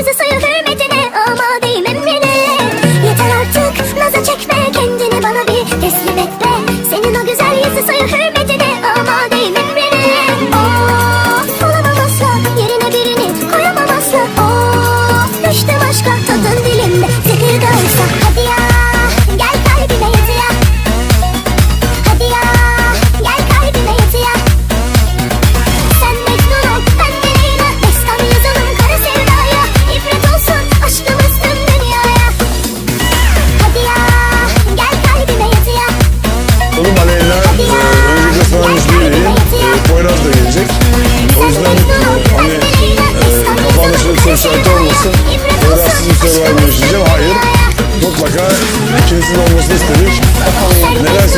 yüzü suyu hürmetine amadeyim emrine. Yeter artık naza çekme kendini bana bir teslim et be Senin o güzel yüzü suyu hürmetine amadeyim emrine. Of olamam asla yerine birini koyamam asla. Of düştüm aşka Poyraz da gelecek. O yüzden hani e, kapanışın soru işareti olmasın. Poyrazsız bir survival yaşayacağım. Hayır. Mutlaka ikinizin olmasını istedik. Neler